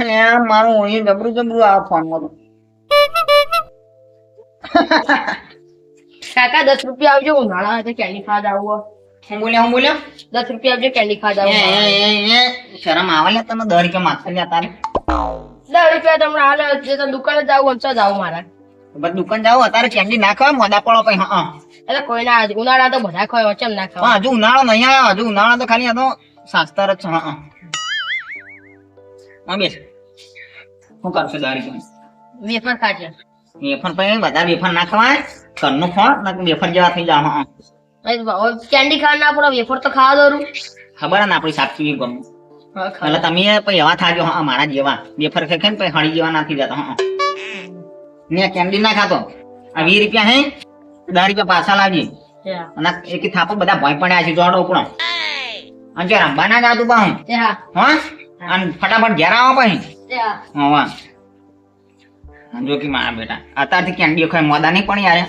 અને આ મારું ઓળિયું જબરું જબરું આ ફોનમાં તો. કાકા દસ રૂપિયા આવજો. ઉનાળા કેન્ડી ખાવા આવું. હું બોલ્યો હું બોલ્યો? દસ રૂપિયા આવજો કેલી ખાવા એ, આવું શરમ આવે લે દર કે માથે દસ રૂપિયા તમને હાલે જે તો દુકાને જાવ મારા. બસ દુકાન જાવ અત્યારે કેન્ડી ના ખાવા મોદા પડો પછી હા એટલે કોઈ ના ઉનાળા તો બધા ખાય વચમ ના ખાવા? હજુ ઉનાળો નહીં આવ્યો હજુ ઉનાળો તો ખાલી હતો તો શાસ્ત્ર જ હા બેસ. શું કરશે દારી વેફર ખાજે. વેફર પછી બધા વેફર ના ખવાય? ઘરનું ખો ના વેફર જેવા થઈ હા. કેન્ડી ખાવા ના પડે વેફર તો ખાવા દોરું ખબર ને આપણી સાચી ગમ. એટલે તમે પછી એવા થાજો હા મારા જેવા. વેફર ખેખે ને પછી હળી જેવા ના થઈ જતા હા. ને કેન્ડી ના ખાતો. આ વીસ રૂપિયા હે દસ રૂપિયા પાછા અને એક થાપો બધા ભય પડ્યા છે જોડો ઉપડો અને જો રંબા ના જાતું બા હું. હા. હા? અને ફટાફટ ઘેર આવો પછી. એ હા હા જો કે મારા બેટા. અત્યારથી કેન્ડી ખાય મોદા નહીં પણ યાર.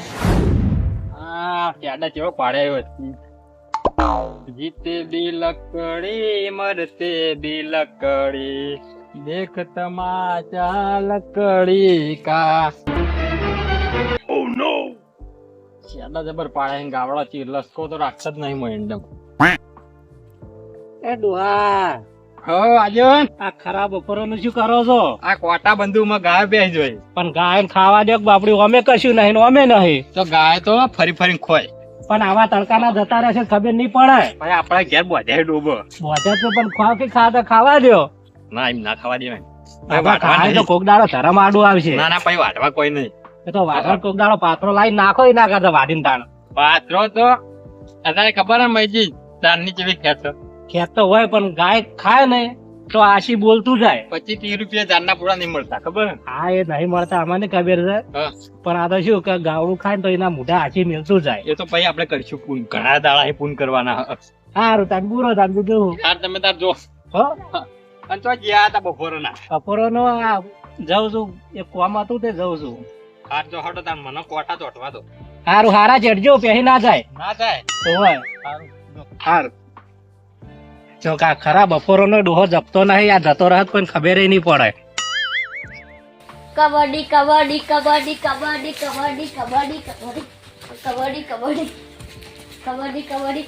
આ ક્યાડા કેવો પાડ્યો જીતે બી લકડી મરતે બી લકડી. દેખ તમાચા લકડી કા. ઓ નો ક્યાડા જબર પાડે ગાવડા ચીર લસકો તો રાખશે જ નહીં મો એકદમ એ ડોહા હો આજન આ ખરાબ બપોરનું શું કરો છો? આ કોટા બંદૂકમાં ગાય બેસી જોઈ. પણ ગાય ખાવા દે બાપડી અમે કશું નહીં અમે નહીં. તો ગાય તો ફરી ફરી ખોય. પણ આવા તડકાના જતા રહેશે ખબર નહીં પડે. ભાઈ આપણા ઘેર બોધ્યા ડૂબો. બોધે તો પણ ખાવ કે ખાવા ખાવા દો. ના એમ ના ખાવા દેવાય. ખાય તો કોક દાડો ધરમ આડું આવશે. ના ના પછી વાટવા કોઈ નહીં. એ તો વાઘર કોક દાડો પાત્રો લાવી નાખો ના કરતા વાડીને તાણ. પાત્રો તો અત્યારે ખબર હે મૈજી દાનની જેવી ખેત ખેત હોય પણ ગાય ખાય ને તો આશી બોલતું જાય. પચી ત્રીસ રૂપિયા દાનના પૂરા નહીં મળતા ખબર? હા એ નહીં મળતા અમને ખબર છે. પણ આ તો શું કે ગાવડું ખાય તો એના મોઢા આશી મેળતું જાય. એ તો પછી આપણે કરીશું પૂન ઘણા દાડા પૂન કરવાના. સારું તાન પૂરો તાન બીજું તાર તમે તાર જો. હો? અને તો ગયા હતા બપોરના. બપોરો નો આ જાઉં છું એ કોમ હતું તે જાઉં છું. હાર જો હટો તાર મને કોટા તો હટવા દો. હારું હારા ચડજો પહેરી ના જાય. ના જાય. ઓય હારું. જો કા ખરા બપોરોનો ડોહો જપતો નહીં આ જતો રહત કોઈ ખબર નહીં પડે કબડ્ડી કબડ્ડી કબડ્ડી કબડ્ડી કબડ્ડી કબડ્ડી કબડ્ડી કબડ્ડી કબડ્ડી કબડ્ડી કબડ્ડી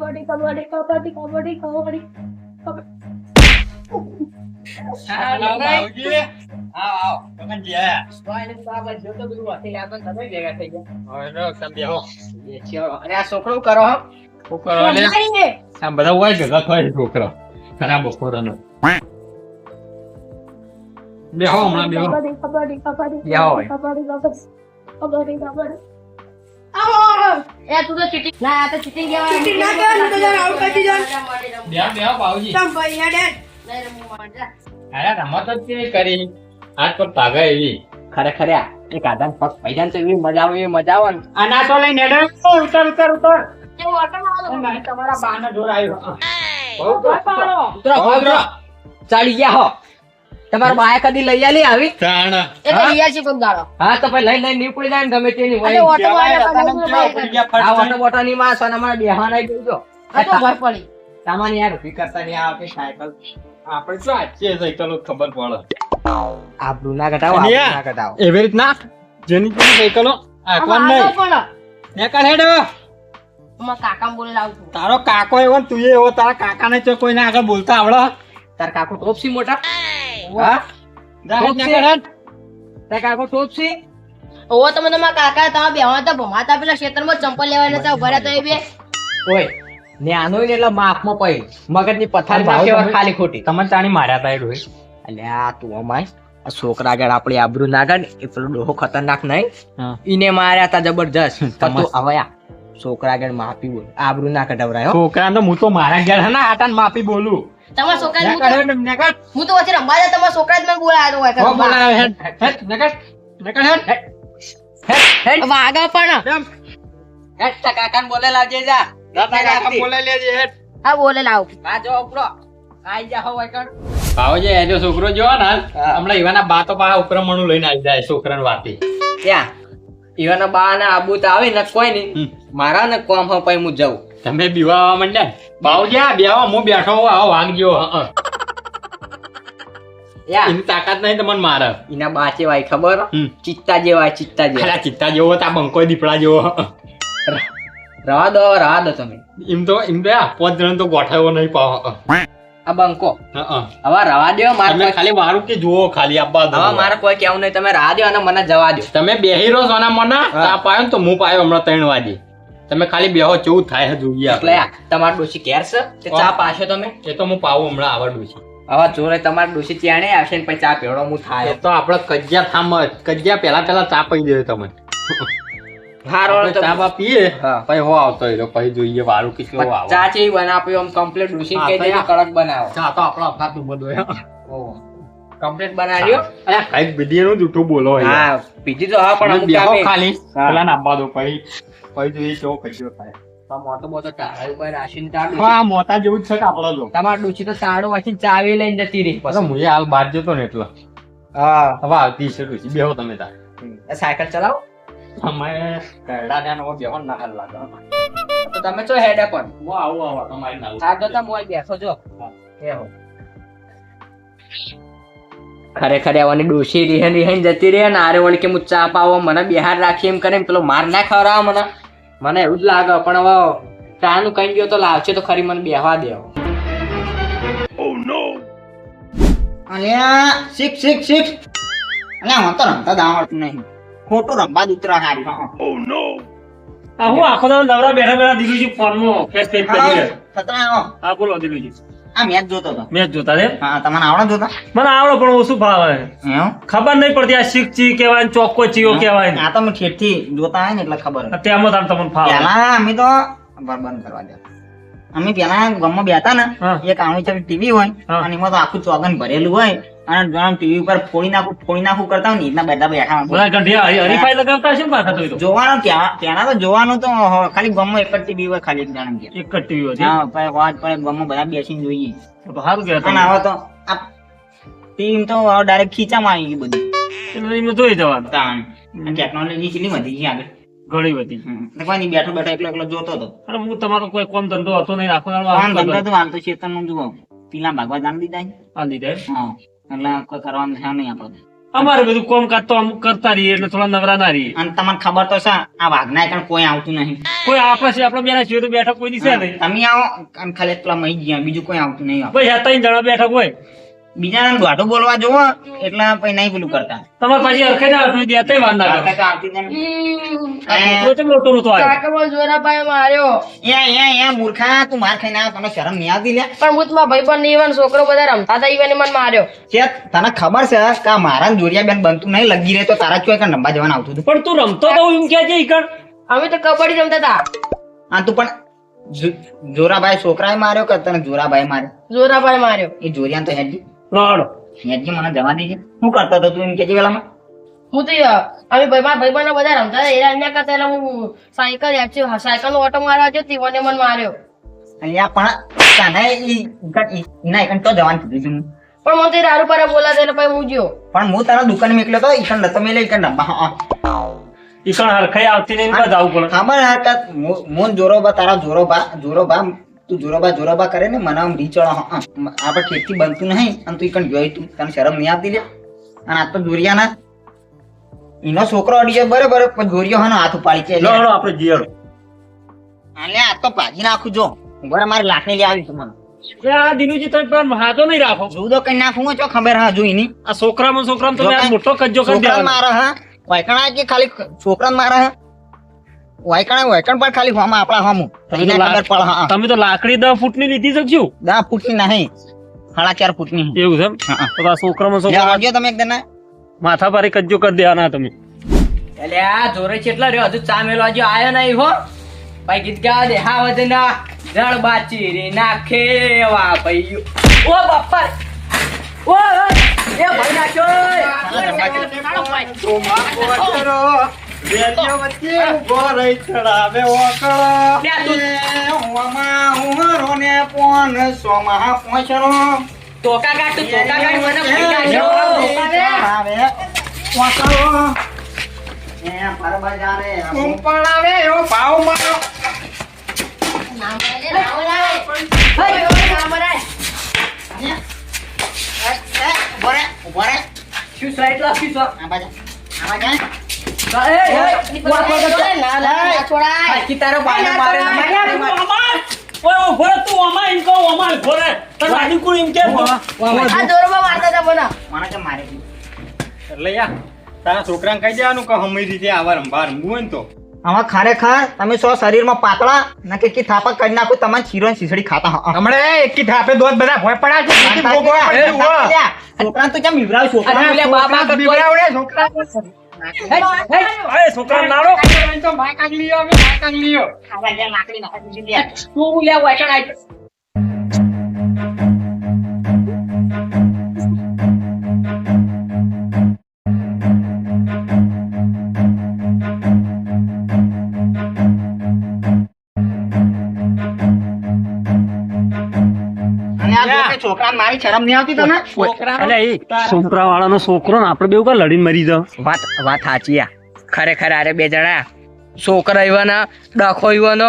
કબડ્ડી કબડ્ડી કબડ્ડી કબડ્ડી કબડ્ડી. બેહો? હમણાં કબડ્ડી કબડ્ડી કબડ્ડી કબડ્ડી કબડ્ડી. એ તું તો ચીટિંગ ના આ તો ચીટિંગ કહેવાય. ચીટિંગ ના કહેવાય તો જરા આઉટ કરી દો બેહો બેહો બાઉજી નહીં રમવું માં જા. અરે રમત જ કેવી કરી? આજ પર તાગા એવી. ખરેખર આ એક આધાન પગ પૈસા તો એવી મજા આવે એવી મજા આવે ને. આ ના તો લઈને હેડો. ઉતર ઉતર ઉતર. કેવો ઓટો મારો તમારા બાને જોર આવ્યો. ઉતરો ઉતરો. ચાલી ગયા હો. તમારા બાએ કદી લઈ આલી આવી? તાણ. એ તો કોક દાડો હા તો પછી લઈ લઈ નીકળી જાય ને ગમે તેની હોય. ઓટો આ. ઓટો બોટો ની માં સોના મારા બેહાન આવી ગયો આ તો ભર પડી. સામાન યાર ઊભી કરતા નહીં આવે સાયકલ. આપણે શું આચીએ સાયકલ ખબર પડે. આબરૂ ના ઘટાવો અને આ- ના ઘટાવો એવી રીતના જેની જેની સાયકલો આકવાન નહીં? નેકળ હેડ. કાકા બોલે લાવું તારો કાકો એવો ને તું એવો તારા કાકાને ચો કોઈને આગળ બોલતા આવડે? તાર કાકુ ટોપસી મોટા? હા? ટોપ છે? હેડ તે કાકો ટોપ ઓવો તમે તમારા કાકા તમે બેહવા તો ભમાતા પેલા ક્ષેત્રમાં ચંપલ લેવા નતા ઊભા રહ્યા તો એ બે. ઓય ને આનો એટલે માપમાં પડી. મગજની પથારી ભાવ ખાલી ખોટી? તમને ચાણી માર્યા તા એ ડોહે અલ્યા તું અમાય. આ છોકરા આગળ આપણી આબરૂ ના એ પેલો ડોહો ખતરનાક નહીં. ઈને માર્યા તા જબરજસ્ત. હવે છોકરા આગળ માફી બોલ. આબરૂ ના કઢવરાય છોકરા તો હું તો મારા ઘેર ને આટાને માફી બોલું. તમારા છોકરા હું તો- હું તો વચ્ચે રમવા જાય તમારા છોકરા જ મને બોલાવ્યો હોય હો. બોલાવે હેડ, હેડ, નેકળ, નેકળ હેડ. વાગા પણ. હેડ તા કાકાને બોલે લાવજે જા. કાકા બોલે લેજે હેડ. હા બોલે લાવ. આ જો ઉપરો. આઈ જા હો વાયકણ ભાવજી એ જો છોકરો જો ને હમણાં ઈવાના બા તો પાછા ઉપરમણું લઈને આવી જાય છોકરાને વાતી. ત્યાં ઈવાના બા ને આબુ તો આવે ને કોઈ નહીં. મારા ને કોમ હો પછી હું જાઉં. તમે બીવાવા માંડ્યા? બાવજી બેવા હું બેઠો હોઉં, આવો વાગજો. એની તાકાત નહીં તમને મારે એના બા ચેવાય ખબર. ચિત્તા જેવાય ચિત્તા જેવા ચિત્તા જેવો તા બંકો દીપડા જેવો. રવા દો રવા દો તમે એમ તો એમ તો પાંચ જણ તો ગોઠવ્યો નહીં પાવ. આ બંકો. હવે રવા દો મારે ખાલી મારું કે જુઓ ખાલી આબા હવે મારે કોઈ કેવું નહીં તમે રાહ દો અને મને જવા દો તમે બેહી રહો સોના મને આ પાયો ને તો હું પાયો હમણાં ત્રણ વાગે તમે ખાલી બેહો ચેવું થાય જોઈએ એટલે. ડોશી ઘેર છે? તે ચા પાછો તમે? એ તો હું પાવું હમણાં આવડું છે હવે જોરે તમારા ડોશી ત્યાં નહીં આવશે ને પછી ચા પીવડો હું થાય. તો આપણે કજિયા થામ કજિયા પહેલા પહેલા ચા પી દે તમે. હારો ચા બા પીએ પછી હો આવતો એ પછી જોઈએ વારું કે કેવો આવે ચા છે બનાવ્યો આમ કમ્પ્લીટ ડોશી તો કડક બનાવો. ચા તો આપણો અફાતું બધું હે. કમ્પ્લીટ બનાવ્યો? અરે કંઈક વિધિનું જૂઠું બોલો. હા તો હા પણ બેહો ખાલી. પેલા નાખવા દો પછી પછી જોઈએ કેવો કઈ થાય. ઉપર રાખીને ચા હા જેવું જ છે કે આપણો તમાર ડોશી તો તાળો વાંચીને ચાવી લઈને જતી રહી પછી. હું હાલ બહાર જતો ને એટલે. હા. હવે આવતી છે બેહો તમે તાર. સાયકલ ચલાવો. અમે કરડા નો બેહો ના હાલ લાગે. તો તમે છો હેડે પણ. હું આવું આવું તમારી ના તો તમે મોય જો. ખરેખર એવાની ડોશી રિહન રિહન જતી રહે ને આરે વળી કે હું ચા પાવો મને બિહાર રાખી એમ કરે પેલો માર ના ખવડાવો મને. મને એવું જ લાગે પણ હવે ચાનું કઈ ગયો તો લાવશે તો ખરી મને બેહવા દેવો અલ્યા સિક્સ સિક્સ સિક્સ અલ્યા હું તો રમતા જ આવડતું નહીં. ખોટું રમવા જ ઉતરા હારી હં. આ હું આખો દાડો નવરા બેઠા બેઠા દિલુજી ફોનમાં ફેસ ફેસ કરી હા, રહ્યા. ખતરા. બોલો દિલુજી. આ મેચ જોતો હતો. મેચ જોતા છે હા તમને આવડે જોતા? મને આવડે પણ ઓછું ભાવે. ખબર નહીં પડતી આ શીખ ચી કહેવાય ને ચોક્કો ચીયો કહેવાય. આ તો મેં ઠેઠથી જોતા હોય ને એટલે ખબર તેમાં તમને ફાવે પેલા અમે તો બંધ કરવા દે અમે પેલા ગામમાં બેતા ને એક આણું ટીવી હોય અને એમાં તો આખું ચોગન ભરેલું હોય. અને આમ ટીવી ઉપર ફોડી નાખું ફોડી નાખું કરતા હોય ને એટલા બધા બેઠા બધા ગંઢિયા હરીફાઈ લગાવતા છે પાછા તો જોવાનું ત્યાં પેલા તો જોવાનું તો ખાલી ગમો એક જ ટીવી હોય ખાલી એક જણા એક જ ટીવી હોય હા વાત પડે ગમો બધા બેસીને જોઈએ. તો સારું અને હવે તો આ ટીવી તો ડાયરેક્ટ ખીચામાં આવી ગઈ બધી. એમને જોઈ જવાનું. તાણ. ટેકનોલોજી કેટલી વધી ગઈ આગળ. ઘણી બધી કોઈ બેઠો બેઠો એકલો એકલો જોતો હતો. હું તમારો કોઈ કોમ ધંધો હતો નહીં આખો દાડો આમ આમ ધંધો. તો હાલ તો જુઓ પીલા ભાગવા જાણ દીધા આ લીધે હા. એટલે કોઈ કરવાનું છે નહીં આપણે. અમારે બધું કોમ કાજ તો અમુક કરતા રહીએ એટલે થોડા નવરા ના રહીએ. અને તમને ખબર તો છે આ વાઘના કારણ કોઈ આવતું નહીં. કોઈ આપે છે આપણા બેના છીએ તો બેઠક કોઈ ની છે નહીં તમે આવો અને ખાલી પેલા મહી ગયા બીજું કોઈ આવતું નહીં. ભાઈ હતા જણા બેઠક હોય. બીજાને ગાઢું બોલવા જોવો એટલે પછી નહીં પેલું કરતા. તમે પછી અરખે ના અરખાઈ દેતાય વાર ના કરતા તો આવતી નહીં. આ છોકરો ચમ આવ્યો. કાકા બોલ જોરાભાઈ માર્યો એ એ એ મૂર્ખા તું માર ખાઈ ના તને શરમ નહીં આવતી લે. પણ હું તમારા ભાઈબંધ ને ઈવન છોકરો બધા રમતા હતા ઈવન મને માર્યો. છે તને ખબર છે કે મારા જોરિયા બેન બનતું નહીં લગી રહે તો તારા ચોય કણ રમવા જવાનું આવતું હતું? પણ તું રમતો તો એમ કે છે ઈકણ અમે તો કબડ્ડી રમતા હતા. આ તું પણ જોરાભાઈ છોકરાએ માર્યો કે તને જોરાભાઈ માર્યો? જોરાભાઈ માર્યો. એ જોરિયા તો હેડજી લડો હેડજી મને જવા દેજે શું કરતો હતો તું એમ કેજે પેલામાં? હું તો અમે ભાઈ મારા ભાઈબંધ બધા રમતા હતા એના એના કરતા હું સાયકલ એક્ટિવ સાયકલ ઓટો મારવા જતી મને મને માર્યો. અહીંયા પણ તને ઈ ઈ- એના તો જવાનું કીધું છું પણ મને તો દારૂ પર દે એટલે પછી હું ગયો. પણ હું તારા દુકાનમાં એકલો તો ઈકણ નતો મેલે ઈકણ રમવા. ઈકણ હરખાઈ આવતી નહીં ને બધા આવું પડે ખબર મોન જોરો બા મોન જોરોબા તારા જોરોબા જોરોબા તું જોરાબા જોરાબા કરે ને મને આમ હા. આપણે ઠેકથી બનતું નહીં અને તું ઈકણ જોઈ તું. તને શરમ નહીં આવતી લે. અને આ તો જોરિયાના એનો છોકરો અડી જાય બરાબર પણ જોરિયો હાનો હાથ ઉપાડી છે. આપણે જીયડો. અલે આ તો ભાજી નાખું જો. બરાબર મારે લાકડી લઈ આવી છે મને આ દિનુજી તમે પેલા હાથો નહીં રાખો. જુદો કઈ નાખું ચો ખબર હા જોઈ ની આ છોકરામાં છોકરામાં તમે છોકરા- મોટો કજ્જો કરી છોકરા દેવાનો. મારે હા. વાયકણા કે ખાલી છોકરા મારે હા? વાયકણા વાયકણ પણ ખાલી હોમ આપણા હોમ. એને ખબર પડે હા તમે તો લાકડી દસ ફૂટની લીધી ફૂટની નહીં. સાડા ચાર ફૂટની એવું છે હા, તો આ છોકરામાં છોકરા આવજો તમે માથા પર કજ્જો કરી દેવાના તમે. એટલે આ જોરે કેટલા રહ્યો? હજુ ચા મેલો હજુ આયો નહીં હો. ભાઈ ગીત ગાવા દે. હા વધના જળ બાચી રે નાખે વા ભાઈ ઓ બાપા ઓ એ ભાઈ નાખ્યો લે તું ટોકા કાઢ તું ટોકા કાઢ મને ભાઈ નાખ્યો શું સાઈડ લા શું સા એ એ બાકી તારો બાનો મારે. ના મારે, ના મારે. ઓય ઊભો રહે, તું આમાં એમ કહો, આમાં ઊભો રહે. તને આડી કુડી એમ કેમ આ મને એટલે યા તારા છોકરા કહી દેવાનું કે હમી રીતે આવા રંભા રમવું હોય તો આમાં ખરેખર તમે સો શરીરમાં પાતળા ને કે થાપા કરી નાખું તમારે ચીરો સીસડી ખાતા હમણાં એકી થાપે દોત બધા ભોય પડ્યા છે. છોકરા તો કેમ બીવરાવ છોકરા અરે છોકરા નાડો તો માય કાંગલીઓ અમે માય કાંગલીઓ તું લે વાયકણ જો મારી શરમ નહીં આવતી તને? છોકરા વાળાનો છોકરો ને આપણે બેવું કા લડીને મરી જાવ વાત વાત સાચી આ. ખરેખર આરે બે જણા છોકરા ઈવાનો ડખો ઈવાનો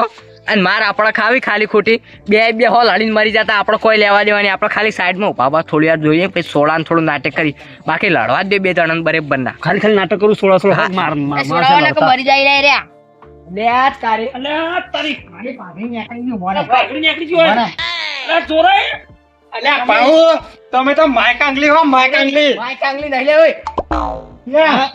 અને માર આપણે ખાવી ખાલી ખોટી. બે બે હો લડીને મરી જતા આપણે કોઈ લેવા દેવાની આપણે ખાલી સાઈડમાં ઊભા બા થોડી વાર જોઈએ પછી સોળાને થોડું નાટક કરી. બાકી લડવા જ દે બે જણાને બરેબર ના ખાલી ખાલી નાટક કરું સોળા સોળા માર માર મરી જાય રે. રહ્યા બે આ તારી અલે તારી ખાલી પાણી નીકળી ગયું, મોરે નીકળી ગયું અરે મોને. અલ્યા પાહુ તમે તો માઈક આંગલી હો માઈક આંગલી. માઈક આંગલી નહીં લે ઓય. યા.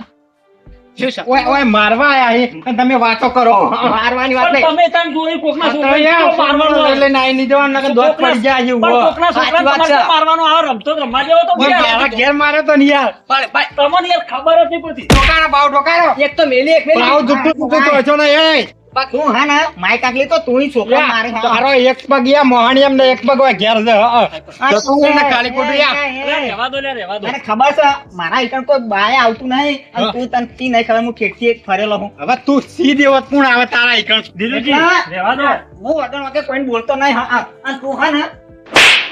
ઓય ઓય મારવા આયા અહીં અને તમે વાતો કરો. મારવાની વાત નહીં. તમે તાન જોઈ કોકના આ તો છોકરાને યાર, કેવો મારવાનો એટલે નાઈ નહીં જવાનું નકર દોત પડી જાય અહીં પણ કોકના છોકરાને તમારે મારવાનો આવે રમતો રમવા જેવો તો ઓય, મારા ઘેર મારે તો ને યાર. પણ ભાઈ તમને યાર ખબર નહીં એક તો મેલી એક મેલી. તો છો ને એ તું હા ને માય કાકલી તો તું છોકરા મારે તારો એક પગ યા મોહણીયમ ને એક પગ હોય ઘેર છે હ, હ. તો તું ને કાળી ખોટું યા દો લે દો. મને ખબર છે મારા એકણ કોઈ બાય આવતું નહીં અને તું તને કી નહીં ખબર હું એક ફરેલો હું. હવે તું સી હોત કોણ આવે તારા ઈકણ દિલુજી એટલે- દો. હું વગર વગર કોઈને બોલતો નહીં હા, હા. અને તું હા ને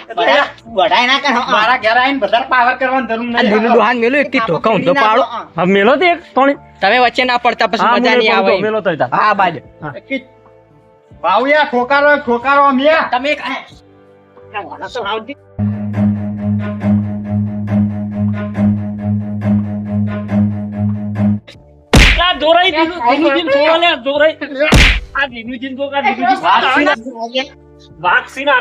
વઢાઈ ના કર. મારા ઘેર આવીને બધા પાવર કરવાની જરૂર આ નહીં ધીનું ડોહાન મેલું એકથી ઠોકા ઊંધો પાડો. હવે મેલો તો એક તોણી. તમે વચ્ચે ના પડતા પછી મજા નહીં આવે. મેલો તો હા બાજુ. ભાવ ઠોકારો ઠોકારો આમ તમે એક જોરાઈ દીધું જોરાઈ આ દિલુજીને તો કા દિલુજી વાઘસીને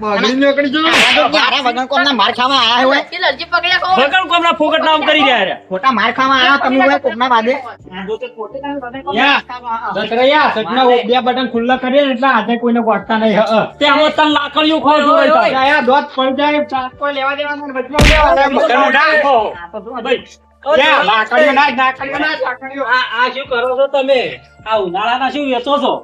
પગડી નીકળી જો મારા વગર કોમના માર ખાવા આયા હોય. કેટલી લડજી પકડ્યા કહો વગર કોમના ફોકટ નામ કરી રહ્યા રે ખોટા માર ખાવા આયા તમે હોય કોકના બાદે. યા દસરૈયા સટના બે બટન ખુલ્લા કરી એટલે આજે કોઈને ગોઠતા નહીં હ. તે આમો તન લાકડીઓ ખો જોરાઈ તાર. યા, યા, દોત પડ જાય કોઈ લેવા દેવાનો ને વચમાં લેવા દેવા. ભાઈ, યા, લાકડીઓ ના જ, લાકડીઓ ના લાકડીઓ. આ આ શું કરો છો તમે? આ ઉનાળાના શું વેચો છો?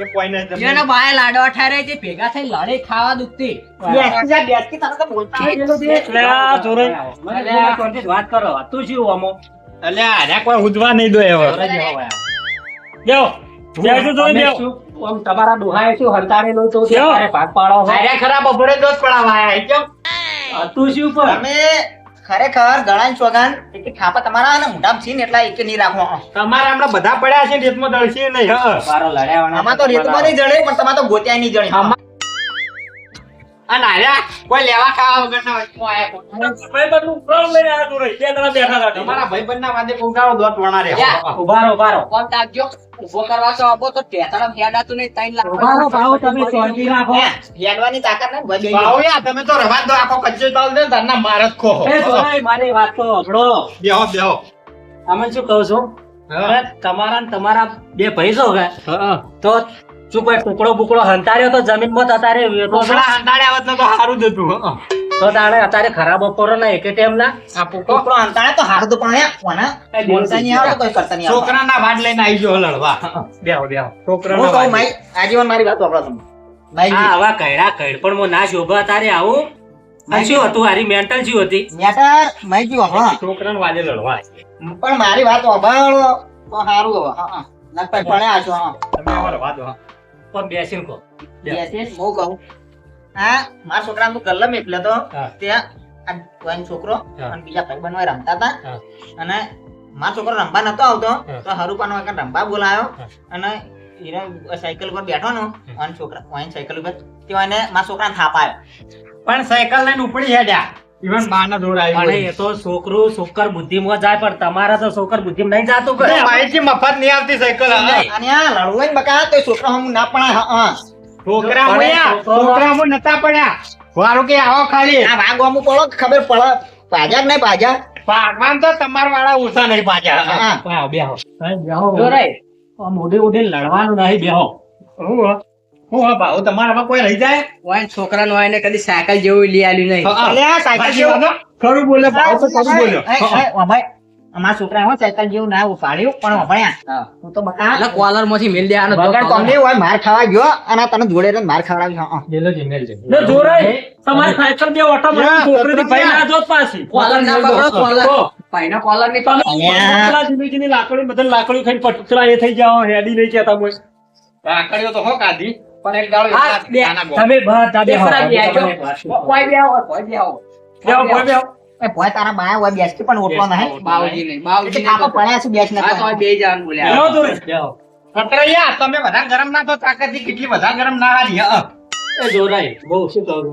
એ કોઈ નહીં તમે. જેનો બાય લાડો ઠારે તે ભેગા થઈ લડે ખાવા દુખતી બેસી જા, બેસી, તને તો બોલતા એટલે આ મને પેલા વાત કરો તું શું આમાં અલ્યા, આને કોઈ ઉધવા નહીં દો જોઈ. તમારા ડોહાએ શું હંતારેલું તો? તમારે ભાગ પાડો. ખરા બપોરે આયા, કેમ? તું શું પર ખરેખર ગણાય સોગાન એક ખાપા તમારા અને મોઢામાં છીન એટલા એક નહીં રાખો. તમારે હમણાં બધા પડ્યા છે ને રેતમાં દળશે નહીં. હા. બારો લડ્યા આમાં તો રેતમાં નહીં જડે પણ તમારે તો ગોત્યા નહીં જડે. અને આર્યા કોઈ લેવા ખાવા વગરના વચમાં આયા ભાઈબંધનું ઉપરાણું લઈને આયા જોરાઈ. બે જણા બેઠા હતા. તમારા ભાઈબંધના વાદે કોંકાળો દોત વણા રે ઉભારો ઉભારો ફોન તાકજો ઊભો કરવા તો આપો તો ટેટાળા ફેડાતું નહીં ત્રણ લાખ ઉભારો ભાવ તમે શાંતિ રાખો હેડવાની તાકાત ને બધી ભાવયા તમે તો રવા દો આખો કચ્ચો ચાલ દે તારના માર જ ખો એ જોરાઈ, મારી વાત તો સાંભળો. બેહો બેહો. તમે શું કહો છો? હવે તમારા તમારા બે ભાઈ છો. કે તો શું કોઈ ટુકડો બુકડો હંતાર્યો તો જમીનમાં તો અત્યારે હંતાડે આવત તો હારું જ હતું તો તાણે અત્યારે ખરાબ બપોરો ના એક ટાઈમ ના આ પૂકો છોકરો અંતાણે તો હારું તો પણ હે, બોલતા નહીં આવડે કોઈ કરતા નહીં છોકરા ના વાડ લઈને આવી જો લડવા બેહો બેહો. હું છોકરાના કહું માઈ આજીવન મારી વાત વાપરા તમે. માઈ આ આવા કઈડા કઈડ પણ મો ના શોભા તારે આવું. આ શું હતું? હારી મેન્ટલ શું હતી? મેટર માઈ જી વાપરો. છોકરાના વાજે લડવા. પણ મારી વાત વાપરો તો સારું હવે હા હા. નકર ભણ્યા છો હા. તમે આવો વાત દો પણ બેસીને કહો. બેસીને હું કહું. હા મારા છોકરાનું ગલ્લમ એટલે તો ત્યાં આ છોકરો. અને બીજા ભાઈ બનવા રમતા હતા. અને મારો છોકરો રમવા નતો આવતો તો હરુપાનો એક રમવા બોલાયો. અને સાયકલ પર બેઠો નો અને છોકરા સાયકલ ઉપર ત્યાં મારા છોકરાને થાપાયો. પણ સાયકલ લઈને ઉપડી હેડ્યા. ઇવન બાના જોર આવી એ તો છોકરું છોકર બુદ્ધિમાં જાય પણ તમારા તો છોકર બુદ્ધિમાં નહીં જાતું માહિતી મફત નહીં આવતી સાયકલ અને આ લડવું ને બકા તો છોકરા હમ ના પણ છોકરા મોયા છોકરા મો નતા પડ્યા. વારો કે આવો ખાલી. આ અમુક પડો ખબર પડે. પાજા કે નહીં પાજા? ભગવાન તો તમાર વાળા ઓછા નહીં પાજા હા. બેહો. બેહો મોઢે મોઢે લડવાનું નહીં બેહો. હું? હો? હું ભાવ તમારામાં કોઈ રહી જાય? વાય છોકરાનું વાયને કદી સાયકલ જેવું લઈ આલ્યું નહીં. હા, હા. અલ્યા, સાયકલ જેવું- ખરું બોલે ભાવ તો ખરું બોલ્યો એ, એ, અમારા છોકરા હો સાયકલ જેવું ના ઉપાડ્યું પણ વભણ્યા હું. તો બકા એટલે કોલરમાંથી મેલ દેવાનો તો વગર કોમની હોય માર ખાવા ગયો અને તને જોડે માર ખવડાવી હા જેલો જીમેલ છે ને જોરાઈ તમારી સાયકલ બે ઓટા મારી છોકરીની ભાઈ ના જોત પાછી. કોલર ના પકડો કોલર. ભાઈના કોલરની તમે અલ્યા. પટુકલા જીમીજીની લાકડી બધા લાકડી ખાઈને પટુકલા એ થઈ જાઓ હેડી નહીં કેતા મોય કાકડીઓ તો હો કાઢી. પણ એક દાડો. તમે બધા. કોઈ બે આવો કોઈ બે આવો. બેહો કોઈ બેહો એ ભોય તારા બાયા હોય બેસતી પણ ઓટલો નહીં. બાવજી નહીં. બાવજી કાકો પડ્યા છે બેસ હા તો બે જણ બોલ્યા. તમે બધા ગરમ ના તો તાકાતથી કેટલી બધા ગરમ ના હારી. એ જોરાઈ બહુ શું કહું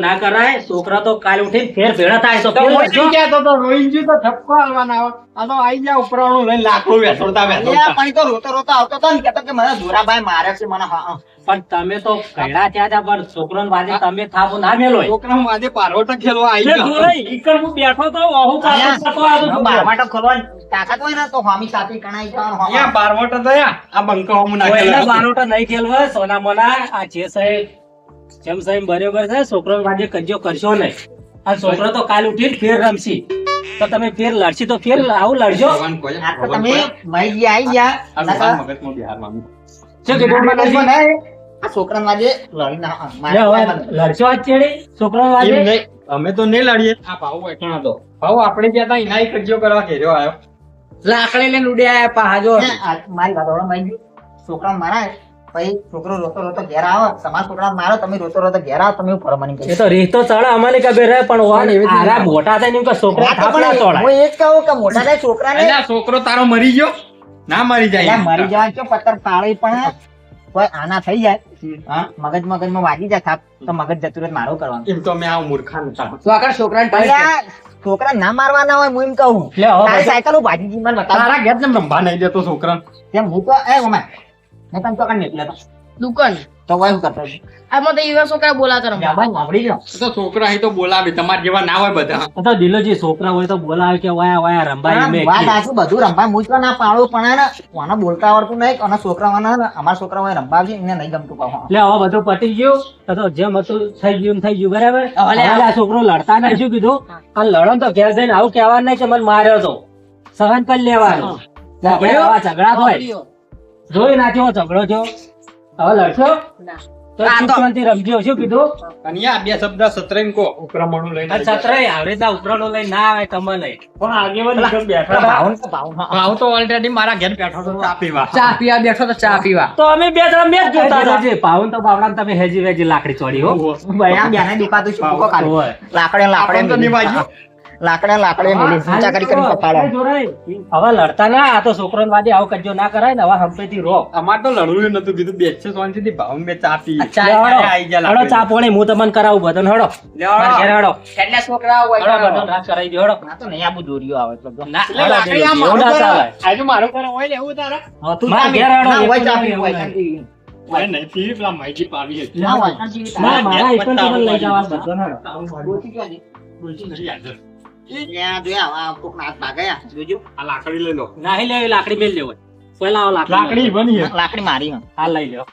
ના કરાય છોકરા તો કાલ ઉઠીને ફેર ભેળા થાય તો રોહિંજી તો તો રોઈંજી તો ઠપકો હાલવાના આવે. આ તો આઈ ગયા ઉપરાણું લઈને લાકડું વેસોડતા વેસોડતા. પણ તો રોતો રોતો આવતો હતો ને કેતો કે મને જોરાભાઈ મારે છે મને હા. પણ તમે તો કઈડા ત્યાં જા પણ છોકરોને વાજે તમે થાપો ના મેલો છોકરા વાજે પારોટા ખેલવા આઈ ગયો. ગયા. જોરાઈ હું બેઠો તો ઓહો પાછો થતો આ તો બારમાટો ખોલવા તાકાત હોય ને તો હામી સાથે કણાઈ પણ હા, યા બારમાટો દયા આ બંકો હું ના નાખેલા. બારમાટો નહીં ખેલવા સોના મોના આ છે સાહેબ જેમ સાહેબ બરોબર છે છોકરો વાજે કજ્જો કરશો નહીં. આ છોકરો તો કાલ ઉઠીને ફેર રમશી. તો તમે ફેર લડશી તો ફેર આવું લડજો. તમે ગયા આઈ ગયા. આ નકર ભગવાન મગજમાં શું કીધું છોકરાને લડશો ચેડી? છોકરો એમ અમે તો નહીં લડીએ. આ ભાવ વેઠવાનો હતો. ભાવ આપણે ગયા હતા એના કજ્જો કરવા ઘેર્યો આવ્યો. લાકડી લઈને ઉડે આયા પહાજો મારી વાત ઓળો મળી ગઈ. છોકરાને પછી છોકરો રોતો રોતો ઘેર આવે. સમાજ છોકરાને મારો તમે રોતો રોતો ઘેર આવો તમે એવું ફરમાની તો રીત ચડે અમારી ખબર રહે પણ વાન આરા મોટા થાય ને કે છોકરા તોડાય. હું એ જ કહું કે મોટા થાય છોકરાને છોકરો તારો મરી ગયો? ના મરી જાય. મરી જવા કે પત્તર પાડી પણ કોઈ આના થઈ જાય. હા, મગજમાં વાગી જાય થાપ તો મગજ જતું રહે મારો કરવાનું. એમ તો અમે આ મૂર્ખા નતા તો આગળ છોકરાને એટલે છોકરા ના મારવાના હોય હું એમ કહું. લે હવે સાયકલ ભાજી જી મને બતાવ. તારા ઘેર જેમ રંભા નહીં દેતો છોકરા. તેમ હું તો એ ઓમે. મેં તને તો કાંઈ નીકળ્યો. દુકાન. તો શું કરતો? આમાં તો યુવા છોકરા બોલાતા રમવા. ભાઈ વાપરી ગયો. તો છોકરા અહીં તો બોલાવે તમાર જેવા ના હોય બધા. તો દિલોજી છોકરા હોય તો બોલાવે કે વાયા વાયા રંભાઈ મે વાત. સાચું, બધું રંભાઈ મુજ તો ના પાડું પણ ને, કોને બોલતા આવડતું નહીં અને છોકરાઓને અમાર છોકરા હોય આવશે એને નહીં ગમતું પાછું. એટલે હવે બધું પતી ગયું. તો તો જેમ હતું થઈ ગયું થઈ ગયું બરાબર? હવે આ છોકરો લડતા નહીં શું કીધું? આ લડો ને તો ઘેર જઈને આવું કહેવા નહીં કે મને માર્યો તો. સહન કરી લેવાનું. ઝઘડા હોય જોઈ નાખ્યો ઝઘડો થયો. હવે લડશો રમજો શું કીધું? બે શબ્દ કો ઉપરામણું લઈને લઈને ના આવે તમને પણ આગેવાન બેઠા ભાવન તો ભાવન, હા, હા. ભાવ તો ઓલરેડી મારા ઘેર બેઠો તો ચા પીવા. ચા પીવા બેઠો તો ચા પીવા. તો અમે બે જણા મેચ જોતા હતા. જે તો ભાવના તમે હેજી વેજી લાકડી ચોડી હો. ભાઈ, બેને. લાકડે લાકડે તો. લાકડા લાકડે મેલી ઊંચા કરી કરીને કપાળો હવે લડતા ના આ તો છોકરો વાદે આવો કજો ના કરાય ને હવે હંપેથી રો. અમાર તો લડવું નતું કીધું. બેસશે થી ભાવ મે ચા પી. હડો ચા પાણી હું તમને કરાવું બધાને મારા ઘેર હડો એટલે છોકરા હોય બધાને રાત કરાવી દો હડો ના તો નહીં આબુ દોરીઓ આવે તો. ના આજે મારું કરે હોય ને એવું તારા. હા, તું મારા ઘેર હડો હોય ચા પી હોય એવું નહીં. પીવી. પેલા માહિતી હતી. મારા મારા લઈ જવા બધાને હળો. બોલતી ક્યાં બોલતી નથી હાજર. લાકડી લઈ લો. નાહી લેવી લાકડી મેલ લેવો પેલા લાકડી. લાકડી બની લાકડી મારી હં. હા લઈ લ્યો.